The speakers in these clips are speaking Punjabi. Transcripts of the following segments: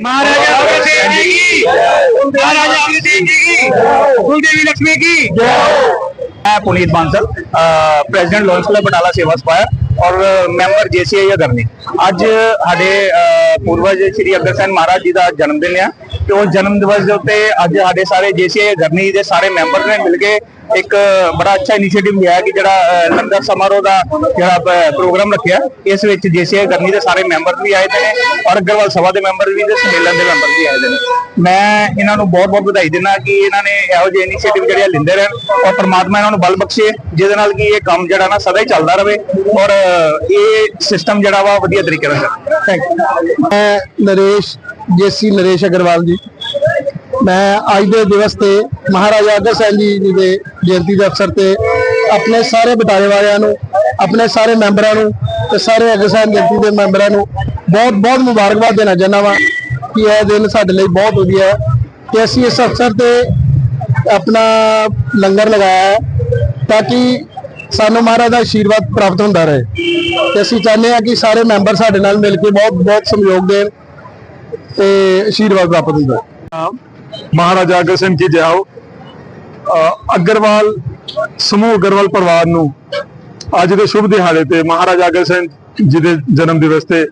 महाराजा भगत सिंह जी की महाराजा भगत सिंह जी की कुलदेवी लक्ष्मी की मैं Puneet Bansal president lions club Batala ਸੇਵਾ ਸਪਾਇਆ ਔਰ ਮੈਂਬਰ ਜੀਸੀਆਈ ਅਗਰਨੀ ਅੱਜ ਸਾਡੇ ਅਹ, ਪੂਰਵਜ ਸ੍ਰੀ ਅਗਰਸੈਨ ਮਹਾਰਾਜ ਜੀ ਦਾ ਜਨਮ ਦਿਨ ਆ ਤੇ ਉਹ ਜਨਮ ਦਿਵਸ ਦੇ ਉੱਤੇ ਅੱਜ ਸਾਡੇ ਸਾਰੇ ਜੀਸੀਆਈ ਅਗਰਨੀ ਦੇ ਸਾਰੇ ਮੈਂਬਰ ਨੇ ਮਿਲ ਕੇ ਇੱਕ ਬੜਾ ਅੱਛਾ ਇਨੀਸ਼ੀਏਟਿਵ ਲਿਆ ਕਿ ਜਿਹੜਾ ਲੰਗਰ ਸਮਾਰੋਹ ਦਾ ਜਿਹੜਾ ਪ੍ਰੋਗਰਾਮ ਰੱਖਿਆ, ਇਸ ਵਿੱਚ ਜੀਸੀਆਈ ਅਗਰਨੀ ਦੇ ਸਾਰੇ ਮੈਂਬਰ ਵੀ ਆਏ ਨੇ ਔਰ ਅਗਰਵਾਲ ਸਭਾ ਦੇ ਮੈਂਬਰ ਵੀ ਤੇ ਸੰਮੇਲਨ ਦੇ ਮੈਂਬਰ ਵੀ ਆਏ ਨੇ। ਮੈਂ ਇਹਨਾਂ ਨੂੰ ਬਹੁਤ ਬਹੁਤ ਵਧਾਈ ਦਿੰਦਾ ਕਿ ਇਹਨਾਂ ਨੇ ਇਹੋ ਜਿਹੇ ਇਨੀਸ਼ੀਏਟਿਵ ਜਿਹੜੇ ਆ ਰਹਿਣ ਔਰ ਪ੍ਰਮਾਤਮਾ ਇਹਨਾਂ ਨੂੰ ਬਲ ਬਖਸ਼ੇ, ਜਿਹਦੇ ਨਾਲ ਕਿ ਇਹ ਕੰਮ ਜਿਹੜਾ ਨਾ ਸਦਾ ਹੀ ਚੱਲਦਾ ਰਹੇ ਔਰ ਇਹ ਸਿਸਟਮ ਜਿਹੜਾ ਵਾ ਵਧੀਆ ਤਰੀਕੇ ਨਾਲ ਥੈਂਕ ਯੂ ਮੈਂ ਨਰੇਸ਼, ਜੇਸੀ ਨਰੇਸ਼ ਅਗਰਵਾਲ ਜੀ। ਮੈਂ ਅੱਜ ਦੇ ਦਿਵਸ ਤੇ ਮਹਾਰਾਜਾ ਅਗਰ ਸਿੰਘ ਜੀ ਦੇ ਜਯੰਤੀ ਦੇ ਅਵਸਰ ਤੇ, ਆਪਣੇ ਸਾਰੇ ਬਟਾਲੇ ਵਾਲਿਆਂ ਨੂੰ, ਆਪਣੇ ਸਾਰੇ ਮੈਂਬਰਾਂ ਨੂੰ ਤੇ ਸਾਰੇ ਅਗਰ ਜਯੰਤੀ ਦੇ ਮੈਂਬਰਾਂ ਨੂੰ ਬਹੁਤ ਬਹੁਤ ਮੁਬਾਰਕਬਾਦ ਦੇਣਾ ਚਾਹੁੰਦਾ ਵਾਂ ਕਿ ਇਹ ਦਿਨ ਸਾਡੇ ਲਈ ਬਹੁਤ ਵਧੀਆ ਹੈ ਕਿ ਅਸੀਂ ਇਸ ਅਵਸਰ ਤੇ ਆਪਣਾ ਲੰਗਰ ਲਗਾਇਆ ਹੈ ਤਾਂ ਕਿ ਸਾਨੂੰ ਮਹਾਰਾਜ ਦਾ ਆਸ਼ੀਰਵਾਦ ਪ੍ਰਾਪਤ ਹੁੰਦਾ ਰਹੇ। ਤੇ ਅਸੀਂ ਚਾਹੁੰਦੇ ਹਾਂ ਕਿ ਸਾਰੇ ਮੈਂਬਰ ਸਾਡੇ ਨਾਲ ਮਿਲ ਕੇ ਬਹੁਤ ਬਹੁਤ ਸਹਿਯੋਗ ਦੇਣ ਤੇ ਆਸ਼ੀਰਵਾਦ ਪ੍ਰਾਪਤ ਹੁੰਦਾ। ਮਹਾਰਾਜਾ ਅਗਰ ਸਿੰਘ ਜੀ ਜਾਓ ਅਗਰਵਾਲ, ਸਮੂਹ ਅਗਰਵਾਲ ਪਰਿਵਾਰ ਨੂੰ ਅੱਜ ਦੇ ਸ਼ੁਭ ਦਿਹਾੜੇ ਤੇ ਮਹਾਰਾਜਾ ਅਗਰ ਸਿੰਘ ਜੀ ਦੇ ਜਨਮ ਦਿਵਸ ਤੇ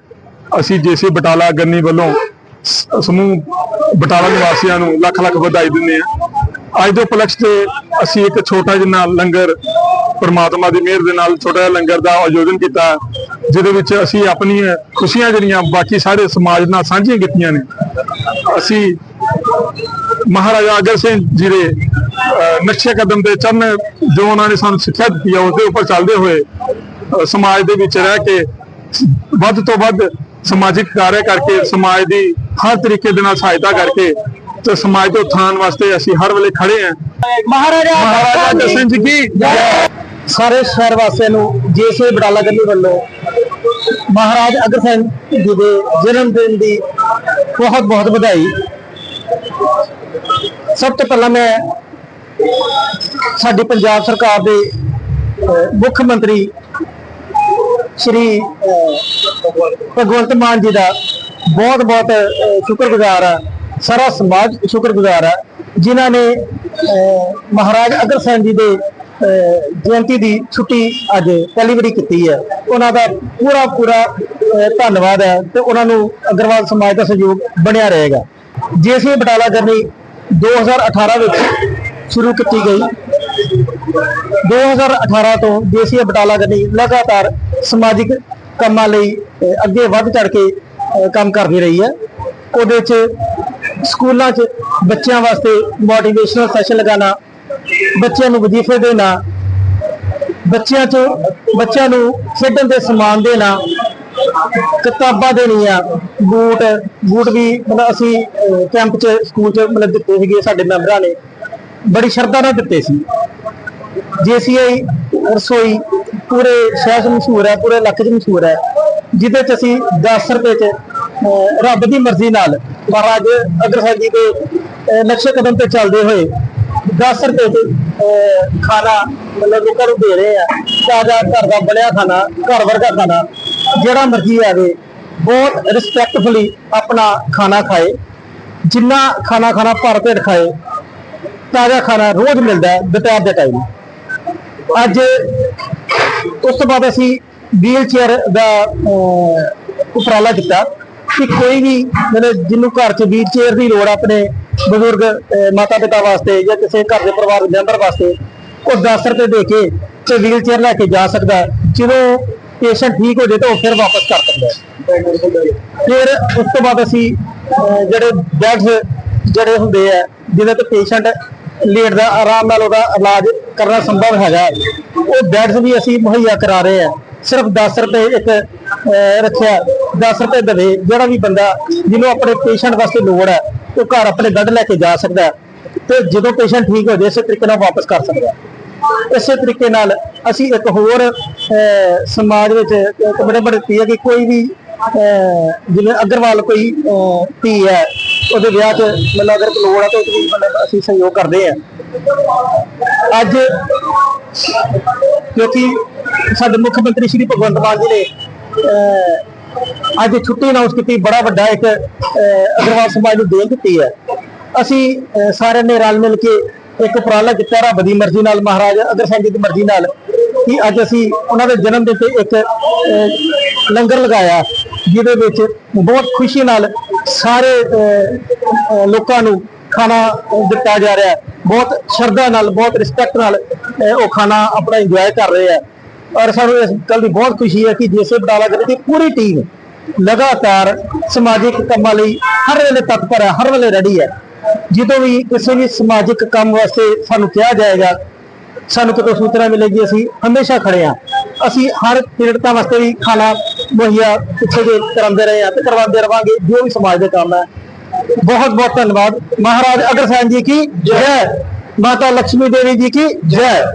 ਅਸੀਂ ਜੇਸੀ ਬਟਾਲਾ ਗੰਨੀ ਵੱਲੋਂ ਸਮੂਹ ਬਟਾਲਾ ਨਿਵਾਸੀਆਂ ਨੂੰ ਲੱਖ ਲੱਖ ਵਧਾਈ ਦਿੰਦੇ ਹਾਂ। ਅੱਜ ਦੇ ਉਪਲਕਸ਼ ਤੇ ਅਸੀਂ ਇੱਕ ਛੋਟਾ ਜਿਹਾ ਲੰਗਰ ਪਰਮਾਤਮਾ ਦੀ ਮਿਹਰ ਦੇ ਨਾਲ ਛੋਟਾ ਜਿਹਾ ਲੰਗਰ ਦਾ ਆਯੋਜਨ ਕੀਤਾ, ਜਿਹਦੇ ਵਿੱਚ ਅਸੀਂ ਆਪਣੀਆਂ ਖੁਸ਼ੀਆਂ ਜਿਹੜੀਆਂ ਬਾਕੀ ਸਾਰੇ ਸਮਾਜ ਨਾਲ ਸਾਂਝੀਆਂ ਕੀਤੀਆਂ ਨੇ। ਅਸੀਂ ਮਹਾਰਾਜਾ ਅਗਰ ਸਿੰਘ ਜੀ ਦੇ ਨਕਸ਼ੇ ਕਦਮ ਤੇ ਚਰਨ ਜੋ ਉਹਨਾਂ ਨੇ ਸਾਨੂੰ ਸਿੱਖਿਆ ਦਿੱਤੀ ਹੈ ਉਸ ਦੇ ਉੱਪਰ ਚੱਲਦੇ ਹੋਏ ਸਮਾਜ ਦੇ ਵਿੱਚ ਰਹਿ ਕੇ ਵੱਧ ਤੋਂ ਵੱਧ ਸਮਾਜਿਕ ਕਾਰਜ ਕਰਕੇ ਸਮਾਜ ਦੀ ਹਰ ਤਰੀਕੇ ਦੇ ਨਾਲ ਸਹਾਇਤਾ ਕਰਕੇ ਤੇ ਸਮਾਜ ਦੇ ਉਥਾਨ ਵਾਸਤੇ ਅਸੀਂ ਹਰ ਵੇਲੇ ਖੜੇ ਹਾਂ। ਮਹਾਰਾਜਾ ਮਹਾਰਾਜਾ ਸਿੰਘ ਜੀ ਕੀ। ਸਾਰੇ ਸ਼ਹਿਰ ਵਾਸੀਆਂ ਨੂੰ ਜੇਸੇ ਬਟਾਲਾ ਗੰਨੀ ਵੱਲੋਂ ਮਹਾਰਾਜ ਅਗਰ ਸਿੰਘ ਜੀ ਦੇ ਜਨਮ ਦਿਨ ਦੀ ਬਹੁਤ ਬਹੁਤ ਵਧਾਈ। ਸਭ ਤੋਂ ਪਹਿਲਾਂ ਮੈਂ ਸਾਡੀ ਪੰਜਾਬ ਸਰਕਾਰ ਦੇ ਮੁੱਖ ਮੰਤਰੀ ਸ਼੍ਰੀ ਭਗਵੰਤ ਮਾਨ ਜੀ ਦਾ ਬਹੁਤ ਬਹੁਤ ਸ਼ੁਕਰਗੁਜ਼ਾਰ ਆ। ਸਾਰਾ ਸਮਾਜ ਸ਼ੁਕਰਗੁਜ਼ਾਰ ਆ ਜਿਨ੍ਹਾਂ ਨੇ ਮਹਾਰਾਜ ਅਗਰ ਸਿੰਘ ਜੀ ਦੇ ਅਹ, ਜਯੰਤੀ ਦੀ ਛੁੱਟੀ ਅੱਜ ਪਹਿਲੀ ਵਾਰੀ ਕੀਤੀ ਹੈ ਉਹਨਾਂ ਦਾ ਪੂਰਾ ਪੂਰਾ ਧੰਨਵਾਦ ਹੈ ਤੇ ਉਹਨਾਂ ਨੂੰ ਅਗਰਵਾਲ ਸਮਾਜ ਦਾ ਸਹਿਯੋਗ ਬਣਿਆ ਰਹੇਗਾ। ਜੇਸੀ ਬਟਾਲਾ ਕਰਨੀ 2018 ਵਿੱਚ ਸ਼ੁਰੂ ਕੀਤੀ ਗਈ। 2018 ਤੋਂ ਦੇਸੀ ਬਟਾਲਾ ਕਰਨੀ ਲਗਾਤਾਰ ਸਮਾਜਿਕ ਕੰਮਾਂ ਲਈ ਅੱਗੇ ਵੱਧ ਚੜ ਕੇ ਕੰਮ ਕਰਦੀ ਰਹੀ ਹੈ। ਉਹਦੇ 'ਚ ਸਕੂਲਾਂ 'ਚ ਬੱਚਿਆਂ ਵਾਸਤੇ ਮੋਟੀਵੇਸ਼ਨਲ ਸੈਸ਼ਨ ਲਗਾਉਣਾ, ਬੱਚਿਆਂ ਨੂੰ ਵਜ਼ੀਫੇ ਦੇਣਾ, ਬੱਚਿਆਂ 'ਚ, ਬੱਚਿਆਂ ਨੂੰ ਖੇਡਣ ਦੇ ਸਮਾਨ ਦੇਣਾ, ਕਿਤਾਬਾਂ ਦੇਣੀਆਂ, ਬੂਟ ਬੂਟ ਵੀ ਮਤਲਬ ਅਸੀਂ ਕੈਂਪ 'ਚ, ਸਕੂਲ 'ਚ ਮਤਲਬ ਦਿੱਤੇ ਸੀਗੇ ਸਾਡੇ ਮੈਂਬਰਾਂ ਨੇ। ਬੜੀ ਸ਼ਰਧਾ ਨਾਲ ਦਿੱਤੇ ਸੀ। ਜੀਸੀਆਈ ਰਸੋਈ ਪੂਰੇ ਸ਼ਹਿਰ 'ਚ ਮਸ਼ਹੂਰ ਹੈ, ਪੂਰੇ ਇਲਾਕੇ 'ਚ ਮਸ਼ਹੂਰ ਹੈ, ਜਿਹਦੇ 'ਚ ਅਸੀਂ 10 ਰੁਪਏ 'ਚ ਰੱਬ ਦੀ ਮਰਜ਼ੀ ਨਾਲ ਮਹਾਰਾਜ ਅਗਰਸਰ ਜੀ ਦੇ ਨਕਸ਼ੇ ਕਦਮ ਤੇ ਚੱਲਦੇ ਹੋਏ 10 ਰੁਪਏ 'ਚ ਖਾਣਾ ਮਤਲਬ ਲੋਕਾਂ ਨੂੰ ਦੇ ਰਹੇ ਆ ਤਾਜ਼ਾ ਘਰ ਦਾ ਬਣਿਆ ਖਾਣਾ, ਘਰ ਵਰਗਾ ਖਾਣਾ, ਜਿਹੜਾ ਮਰਜ਼ੀ ਆਵੇ, ਬਹੁਤ ਰਿਸਪੈਕਟਫੁਲੀ ਆਪਣਾ ਖਾਣਾ ਖਾਏ, ਜਿੰਨਾ ਖਾਣਾ ਖਾਣਾ ਭਰ ਪੇਟ ਖਾਏ ਤਾਜ਼ਾ ਖਾਣਾ ਰੋਜ਼ ਮਿਲਦਾ ਹੈ ਦੁਪਹਿਰ ਦੇ ਟਾਈਮ ਅੱਜ ਉਸ ਤੋਂ ਬਾਅਦ ਅਸੀਂ ਵੀਲ ਚੇਅਰ ਦਾ ਉਪਰਾਲਾ ਕੀਤਾ ਕਿ ਕੋਈ ਵੀ ਮਤਲਬ ਜਿਹਨੂੰ ਘਰ 'ਚ ਵੀਲ ਚੇਅਰ ਦੀ ਲੋੜ ਆਪਣੇ ਬਜ਼ੁਰਗ ਮਾਤਾ ਪਿਤਾ ਵਾਸਤੇ ਜਾਂ ਕਿਸੇ ਘਰ ਦੇ ਪਰਿਵਾਰ ਦੇ ਮੈਂਬਰ ਵਾਸਤੇ, ਉਹ 10 ਰੁਪਏ ਦੇ ਕੇ ਤੇ ਵੀਲ ਚੇਅਰ ਲੈ ਕੇ ਜਾ ਸਕਦਾ ਜਦੋਂ ਪੇਸ਼ੈਂਟ ਠੀਕ ਹੋ ਜਾਏ ਤਾਂ ਉਹ ਫਿਰ ਵਾਪਸ ਕਰ ਸਕਦਾ ਫਿਰ ਉਸ ਤੋਂ ਬਾਅਦ ਅਸੀਂ ਜਿਹੜੇ ਬੈਡਸ ਜਿਹੜੇ ਹੁੰਦੇ ਆ, ਜਿਹਦੇ ਤੇ ਪੇਸ਼ੈਂਟ ਲੇਟ ਦਾ ਆਰਾਮ ਨਾਲ ਉਹਦਾ ਇਲਾਜ ਕਰਨਾ ਸੰਭਵ ਹੈਗਾ ਉਹ ਬੈਡਸ ਵੀ ਅਸੀਂ ਮੁਹੱਈਆ ਕਰਾ ਰਹੇ ਆ ਸਿਰਫ 10 ਰੁਪਏ ਇੱਕ ਰੱਖਿਆ। 10 ਰੁਪਏ ਦੇਵੇ, ਜਿਹੜਾ ਵੀ ਬੰਦਾ ਜਿਹਨੂੰ ਆਪਣੇ ਪੇਸ਼ੈਂਟ ਵਾਸਤੇ ਲੋੜ ਹੈ, ਉਹ ਘਰ ਆਪਣੇ ਬੈੱਡ ਲੈ ਕੇ ਜਾ ਸਕਦਾ ਹੈ। ਤੇ ਜਦੋਂ ਪੇਸ਼ੈਂਟ ਠੀਕ ਹੋ ਜਾਏ, ਇਸੇ ਤਰੀਕੇ ਨਾਲ ਵਾਪਸ ਕਰ ਸਕਦਾ ਇਸੇ ਤਰੀਕੇ ਨਾਲ ਅਸੀਂ ਇੱਕ ਹੋਰ ਸਮਾਜ ਵਿੱਚ ਇੱਕ ਬੜੇ ਬੜੇ ਹੈ ਕਿ ਕੋਈ ਵੀ ਜਿਵੇਂ ਅਗਰਵਾਲ ਕੋਈ ਅਹ, ਧੀ ਹੈ ਉਹਦੇ ਵਿਆਹ 'ਚ ਮਤਲਬ ਅਗਰ ਲੋੜ ਹੈ ਤਾਂ ਉਹ ਮਤਲਬ ਅਸੀਂ ਸਹਿਯੋਗ ਕਰਦੇ ਆ ਅੱਜ ਕਿਉਂਕਿ ਸਾਡੇ ਮੁੱਖ ਮੰਤਰੀ ਸ਼੍ਰੀ ਭਗਵੰਤ ਮਾਨ ਜੀ ਨੇ ਅੱਜ ਛੁੱਟੀ ਅਨਾਉਂਸ ਕੀਤੀ ਬੜਾ ਵੱਡਾ ਇੱਕ ਅਹ, ਅਗਰਵਾਲ ਸਮਾਜ ਨੂੰ ਦੇਣ ਦਿੱਤੀ ਹੈ। ਅਸੀਂ ਅਹ, ਸਾਰਿਆਂ ਨੇ ਰਲ ਮਿਲ ਕੇ ਇੱਕ ਉਪਰਾਲਾ ਕੀਤਾ ਰੱਬ ਦੀ ਮਰਜ਼ੀ ਨਾਲ ਮਹਾਰਾਜ ਅਗਰ ਸਿੰਘ ਜੀ ਦੀ ਮਰਜ਼ੀ ਨਾਲ ਕਿ ਅੱਜ ਅਸੀਂ ਉਹਨਾਂ ਦੇ ਜਨਮ ਦਿਨ ਤੇ ਇੱਕ ਲੰਗਰ ਲਗਾਇਆ। ਜਿਹਦੇ ਵਿੱਚ ਬਹੁਤ ਖੁਸ਼ੀ ਨਾਲ ਸਾਰੇ ਲੋਕਾਂ ਨੂੰ ਖਾਣਾ ਦਿੱਤਾ ਜਾ ਰਿਹਾ ਹੈ। ਬਹੁਤ ਸ਼ਰਧਾ ਨਾਲ, ਬਹੁਤ ਰਿਸਪੈਕਟ ਨਾਲ ਉਹ ਖਾਣਾ ਆਪਣਾ ਇੰਜੋਏ ਕਰ ਰਹੇ ਆ ਔਰ ਸਾਨੂੰ ਇਸ ਗੱਲ ਦੀ ਬਹੁਤ ਖੁਸ਼ੀ ਹੈ ਕਿ ਜੇਸੇ ਬਟਾਲਾ ਜ਼ਿਲ੍ਹੇ ਦੀ ਪੂਰੀ ਟੀਮ ਲਗਾਤਾਰ ਸਮਾਜਿਕ ਕੰਮਾਂ ਲਈ ਹਰ ਵੇਲੇ ਤਤਪਰ ਹੈ, ਹਰ ਵੇਲੇ ਰੈਡੀ ਹੈ। ਜਦੋਂ ਵੀ ਕਿਸੇ ਵੀ ਸਮਾਜਿਕ ਕੰਮ ਵਾਸਤੇ ਸਾਨੂੰ ਕਿਹਾ ਜਾਏਗਾ, ਸਾਨੂੰ ਕਿਤੋਂ ਸੂਚਨਾ ਮਿਲੇਗੀ, ਅਸੀਂ ਹਮੇਸ਼ਾ ਖੜੇ ਹਾਂ। ਅਸੀਂ ਹਰ ਪੀੜਤਾਂ ਵਾਸਤੇ ਵੀ ਖਾਣਾ ਮੁਹੱਈਆ ਪਿੱਛੇ ਜੇ ਕਰਾਉਂਦੇ ਰਹੇ ਹਾਂ ਤੇ ਕਰਵਾਉਂਦੇ ਰਵਾਂਗੇ ਜੋ ਵੀ ਸਮਾਜ ਦੇ ਕੰਮ ਹੈ ਬਹੁਤ ਬਹੁਤ ਧੰਨਵਾਦ। ਮਹਾਰਾਜ ਅਗਰਸੈਨ ਜੀ ਕੀ? ਜੈ। ਮਾਤਾ ਲక్ష్ਮੀ ਦੇਵੀ ਜੀ ਕੀ? ਜੈ।